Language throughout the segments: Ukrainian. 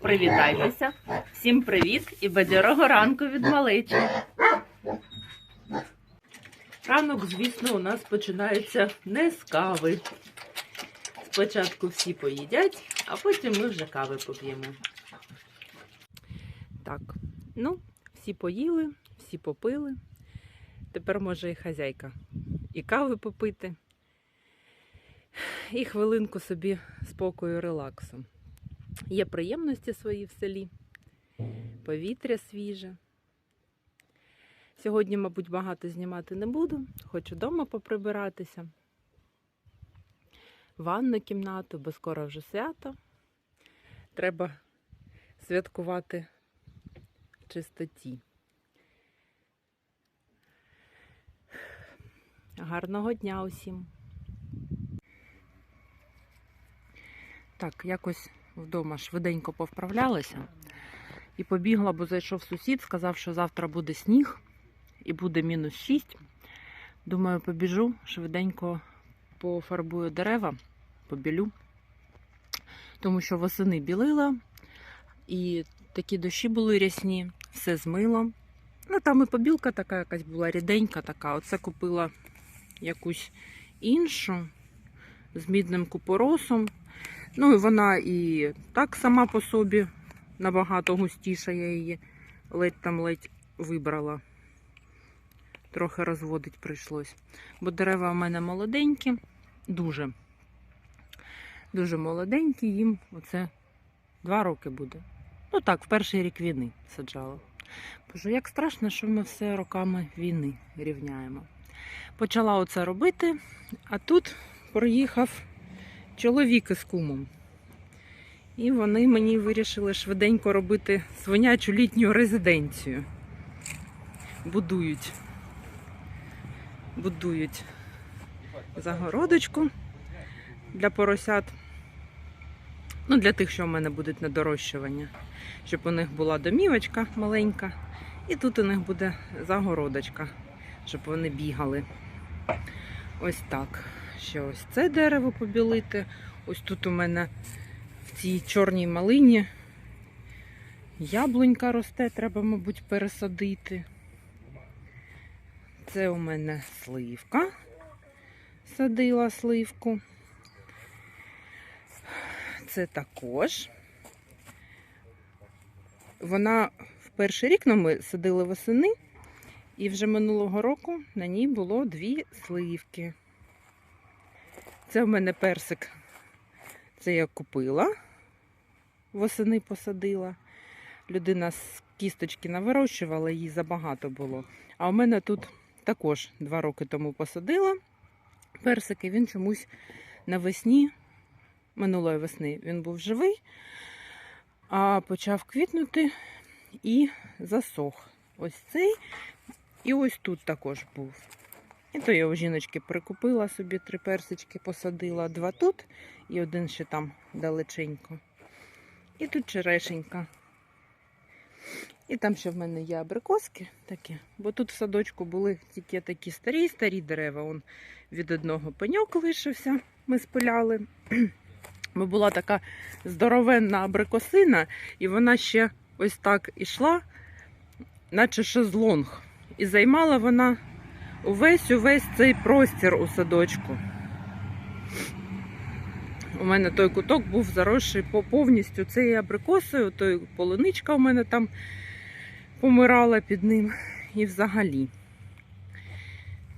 Привітайтеся. Всім привіт і бадьорого ранку від малечі. Ранок, звісно, у нас починається не з кави. Спочатку всі поїдять, а потім ми вже кави поп'ємо. Так, ну, всі поїли, всі попили. Тепер може і хазяйка і кави попити, і хвилинку собі спокою, релаксу. Є приємності свої в селі, повітря свіже. Сьогодні, мабуть, багато знімати не буду, хочу вдома поприбиратися. Ванну кімнату, бо скоро вже свято. Треба святкувати в чистоті. Гарного дня усім. Так, якось вдома швиденько повправлялася і побігла, бо зайшов сусід, сказав, що завтра буде сніг і буде мінус 6. Думаю, побіжу, швиденько пофарбую дерева, побілю, тому що восени білила, і такі дощі були рясні, все змило. Ну, там і побілка така якась була ріденька така. Оце купила якусь іншу з мідним купоросом. Ну і вона і так сама по собі набагато густіша, я її ледь там ледь вибрала. Трохи розводить прийшлось. Бо дерева у мене молоденькі, дуже. Дуже молоденькі, їм оце два роки буде. Ну так, в перший рік війни саджала. Боже, як страшно, що ми все роками війни рівняємо. Почала оце робити, а тут приїхав чоловік із кумом. І вони мені вирішили швиденько робити свинячу літню резиденцію. Будують. Будують загородочку для поросят. Ну, для тих, що в мене будуть на дорощування. Щоб у них була домівочка маленька. І тут у них буде загородочка, щоб вони бігали. Ось так. Ще ось це дерево побілити. Ось тут у мене в цій чорній малині яблунька росте, треба, мабуть, пересадити. Це у мене сливка. Садила сливку. Це також. Вона в перший рік ну, ми садили восени, і вже минулого року на ній було дві сливки. Це в мене персик. Це я купила, восени посадила. Людина з кісточки навирощувала, їй забагато було. А у мене тут також два роки тому посадила персики. Він чомусь навесні, минулої весни, він був живий, а почав квітнути і засох. Ось цей. І ось тут також був. І то я у жіночки прикупила собі три персички, посадила два тут і один ще там далеченько. І тут черешенька. І там ще в мене є абрикоски такі, бо тут в садочку були тільки такі старі-старі дерева. Он від одного пеньок лишився, ми спиляли. Бо була така здоровенна абрикосина, і вона ще ось так ішла, наче шезлонг. І займала вона увесь увесь цей простір у садочку. У мене той куток був заросший по повністю цією абрикосою, той полуничка у мене там помирала під ним. І взагалі.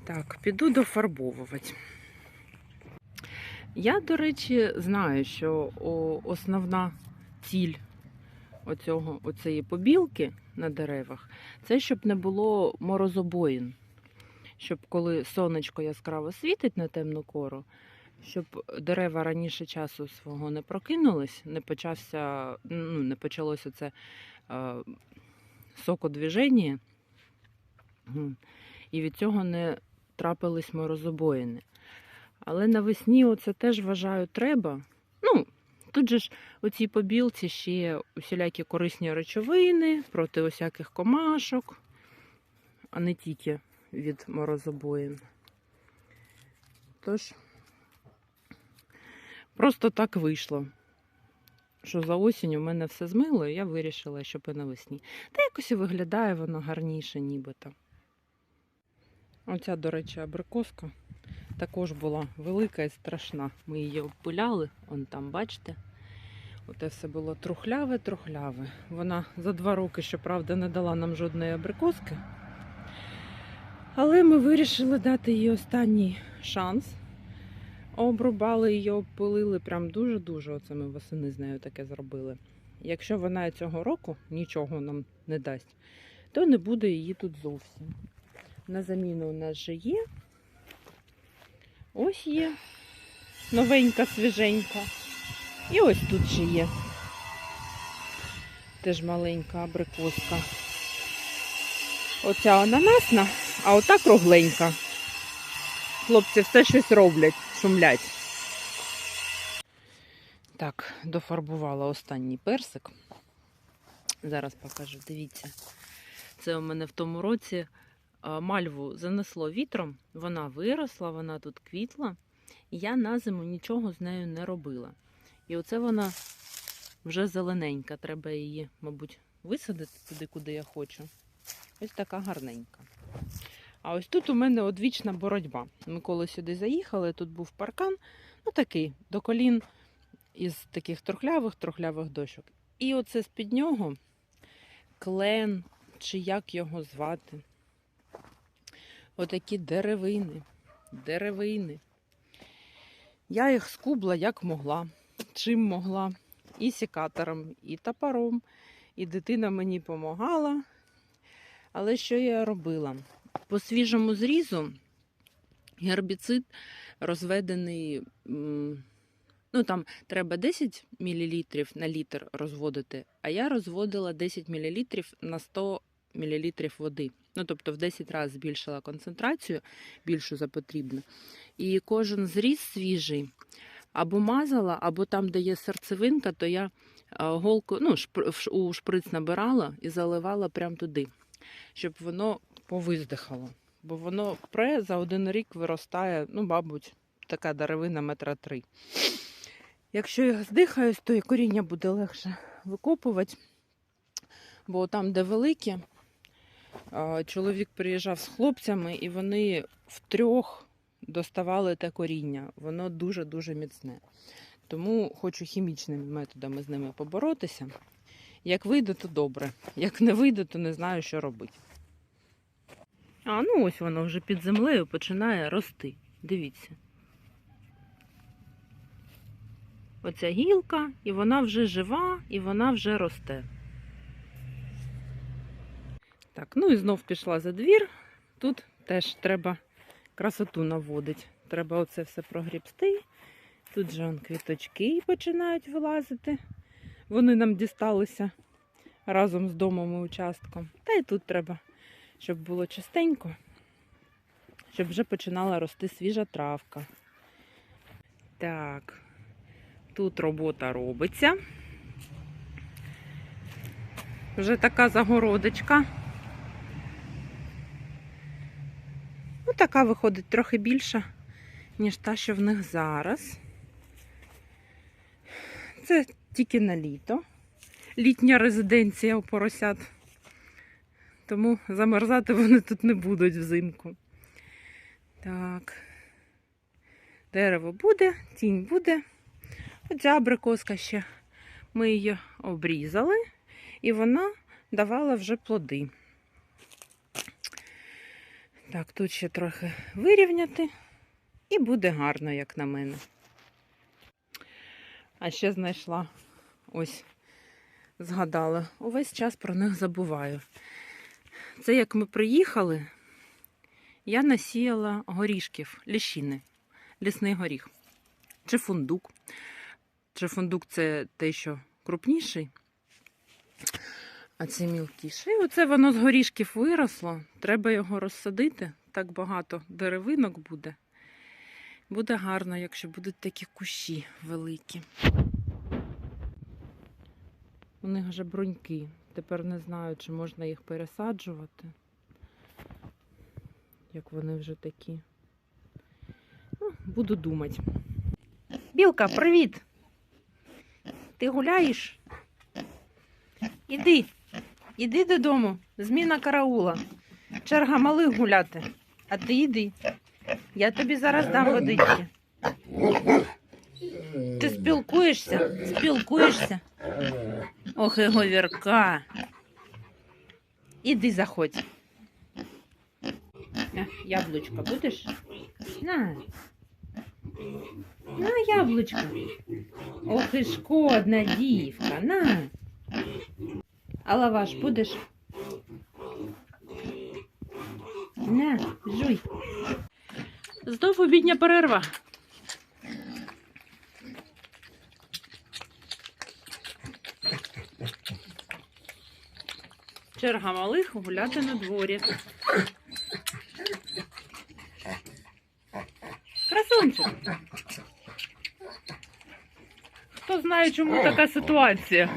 Так, піду дофарбовувати. Я, до речі, знаю, що основна ціль оцього, побілки на деревах це щоб не було морозобоїн. Щоб коли сонечко яскраво світить на темну кору, щоб дерева раніше часу свого не прокинулись, не почався, ну, не почалося це е, сокодвіження, і від цього не трапились морозобоїни. Але навесні оце теж вважаю треба. Ну, тут же ж у цій побілці ще усілякі корисні речовини проти усяких комашок, а не тільки від морозобоїн. Тож, просто так вийшло. що за осінь у мене все змило, і я вирішила, що і навесні. Та якось і виглядає воно гарніше, нібито. Оця, до речі, абрикоска також була велика і страшна. Ми її обпиляли, он там, бачите. Оте все було трухляве, трухляве. Вона за два роки, щоправда, не дала нам жодної абрикоски. Але ми вирішили дати їй останній шанс. Обрубали її, обпилили прям дуже-дуже. Оце ми восени з нею таке зробили. Якщо вона цього року нічого нам не дасть, то не буде її тут зовсім. На заміну у нас же є. Ось є. Новенька, свіженька. І ось тут ще є. Теж маленька абрикоска. Оця ананасна, а ота кругленька. Хлопці все щось роблять, шумлять. Так, дофарбувала останній персик. Зараз покажу, дивіться. Це у мене в тому році мальву занесло вітром, вона виросла, вона тут квітла, і я на зиму нічого з нею не робила. І оце вона вже зелененька. Треба її, мабуть, висадити туди, куди я хочу. Ось така гарненька. А ось тут у мене одвічна боротьба. Ми коли сюди заїхали, тут був паркан, ну такий, до колін із таких трухлявих дощок. І оце з-під нього клен, чи як його звати. Отакі деревини, деревини. Я їх скубла як могла, чим могла. І сікатором, і топором, і дитина мені допомагала. Але що я робила? По свіжому зрізу гербіцид розведений, ну там треба 10 мл на літр розводити, а я розводила 10 мл на 100 мл води. Ну, тобто в 10 разів збільшила концентрацію, більшу за потрібне. І кожен зріз свіжий або мазала, або там, де є серцевинка, то я голку ну, у шприц набирала і заливала прямо туди, щоб воно повиздихало. Бо воно пре за один рік виростає, ну, мабуть, така деревина метра три. Якщо я здихаюсь, то і коріння буде легше викопувати. Бо там, де великі, чоловік приїжджав з хлопцями, і вони втрьох доставали те коріння. Воно дуже-дуже міцне. Тому хочу хімічними методами з ними поборотися. Як вийде, то добре. Як не вийде, то не знаю, що робити. А, ну ось воно вже під землею починає рости. Дивіться. Оця гілка, і вона вже жива, і вона вже росте. Так, ну і знов пішла за двір. Тут теж треба красоту наводить. Треба оце все прогрібсти. Тут же он квіточки починають вилазити. Вони нам дісталися разом з домом і участком. Та й тут треба, щоб було чистенько, щоб вже починала рости свіжа травка. Так, тут робота робиться. Вже така загородочка. Ну, така виходить трохи більша, ніж та, що в них зараз. Це тільки на літо. Літня резиденція у поросят. Тому замерзати вони тут не будуть взимку. Так. Дерево буде, тінь буде. Оця абрикоска ще ми її обрізали, і вона давала вже плоди. Так, тут ще трохи вирівняти, і буде гарно, як на мене. А ще знайшла, ось, згадала, увесь час про них забуваю. Це як ми приїхали, я насіяла горішків, ліщини, лісний горіх. Чи фундук. Чи фундук це те, що крупніший, а це мілкіший. І оце воно з горішків виросло. Треба його розсадити. Так багато деревинок буде. Буде гарно, якщо будуть такі кущі великі. У них вже бруньки. Тепер не знаю, чи можна їх пересаджувати. Як вони вже такі. Ну, буду думати. Білка, привіт! Ти гуляєш? Іди, іди додому. Зміна караула. Черга малих гуляти. А ти йди. Я тобі зараз дам водички. Ти спілкуєшся? Спілкуєшся? Ох, і говірка. Іди заходь. На, яблучко будеш? На. На яблучко. Ох і шкодна дівка. На. А лаваш будеш? На, жуй. Знов обідня перерва. Черга малих гуляти на дворі. Красунчик. Хто знає, чому така ситуація?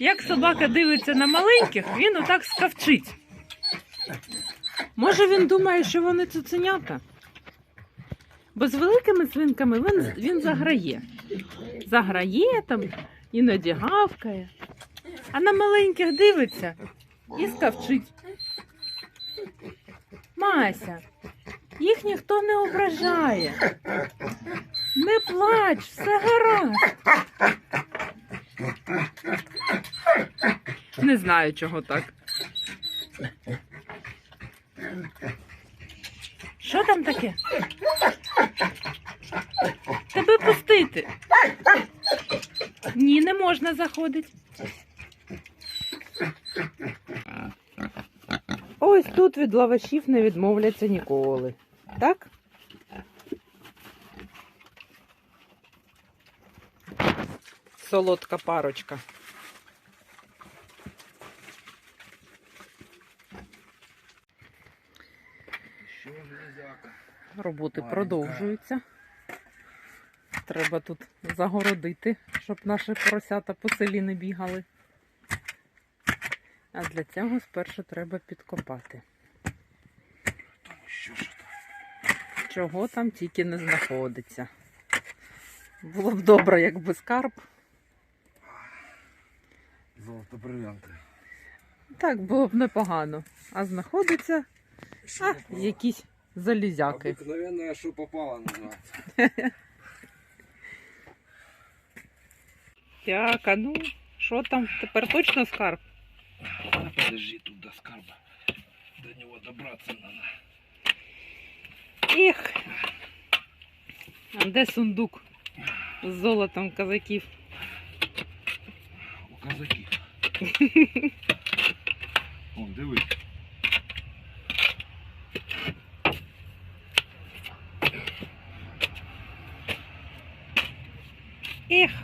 Як собака дивиться на маленьких, він отак скавчить. Може, він думає, що вони цуценята? Бо з великими свинками він, він заграє. Заграє там, іноді гавкає. А на маленьких дивиться і скавчить. Мася, їх ніхто не ображає. Не плач, все гаразд. Не знаю, чого так. Що там таке? Тебе пустити. Ні, не можна заходити. Ось тут від лавашів не відмовляться ніколи. Так? Солодка парочка. Роботи продовжуються. Треба тут загородити, щоб наші поросята по селі не бігали. А для цього спершу треба підкопати. Тому що ж там? Чого там тільки не знаходиться. Було б добре, якби скарб. Золото бриллианти. Так було б непогано. А знаходиться а, якісь залізяки. Обыкновенное, що попало називається. Так, а ну, що там? Тепер точно скарб? Подожди, тут до скарба. До нього добратися надо. Ех. А де сундук з золотом казаків? У казаків. О, дивись. Ех.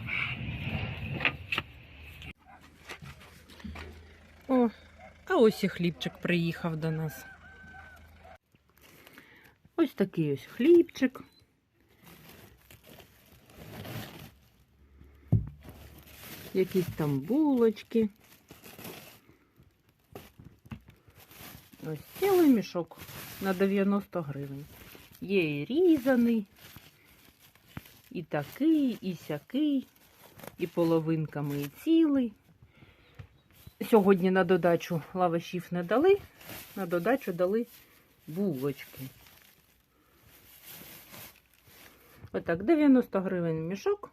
Ось і хлібчик приїхав до нас. Ось такий ось хлібчик. Якісь там булочки. Ось цілий мішок на 90 гривень. Є і різаний, і такий, і сякий, і половинками, і цілий. Сьогодні на додачу лавашів не дали, на додачу дали булочки. Отак, 90 гривень мішок,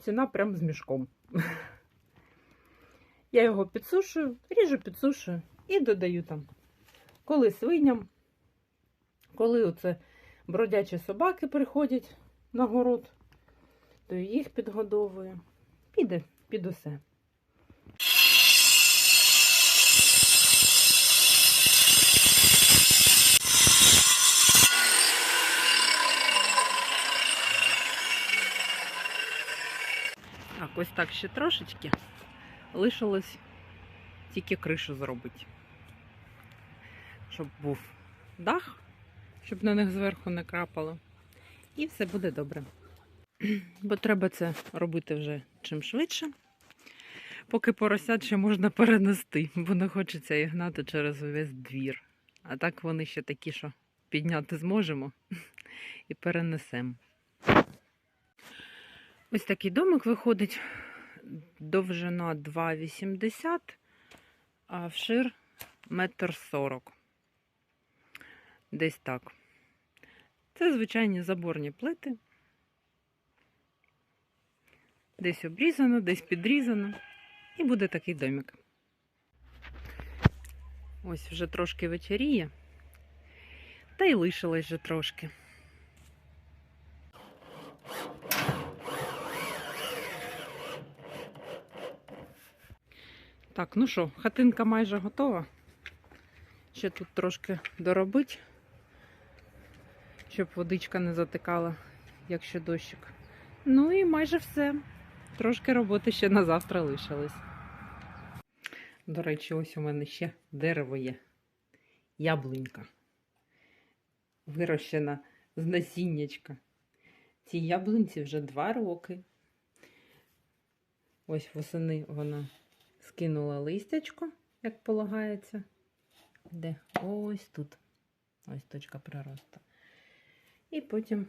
ціна прям з мішком. Я його підсушую, ріжу, підсушую і додаю там. Коли свиням, коли оце бродячі собаки приходять на город, то їх підгодовую. Піде під усе. Ось так ще трошечки. Лишилось тільки кришу зробити. Щоб був дах, щоб на них зверху не крапало. І все буде добре. Бо треба це робити вже чим швидше. Поки поросят ще можна перенести, бо не хочеться їх гнати через увесь двір. А так вони ще такі, що підняти зможемо і перенесемо. Ось такий домик виходить. довжина 2,80, а вшир метр сорок. Десь так. Це звичайні заборні плити. Десь обрізано, десь підрізано. І буде такий домик. Ось вже трошки вечеріє. Та й лишилось вже трошки. Так, ну що, хатинка майже готова. Ще тут трошки доробить, щоб водичка не затикала, якщо дощик. Ну і майже все. Трошки роботи ще на завтра лишилось. До речі, ось у мене ще дерево є. Яблунька. Вирощена з насіннячка. Цій яблунці вже два роки. Ось восени вона скинула листячко, як полагається. Де? Ось тут. Ось точка приросту. І потім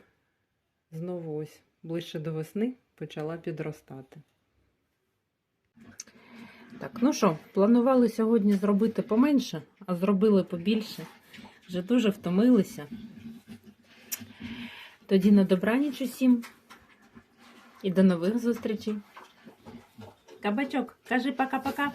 знову ось ближче до весни почала підростати. Так, ну що, планували сьогодні зробити поменше, а зробили побільше. Вже дуже втомилися. Тоді на добраніч усім. І до нових зустрічей. Кабачок, кажи пока-пока.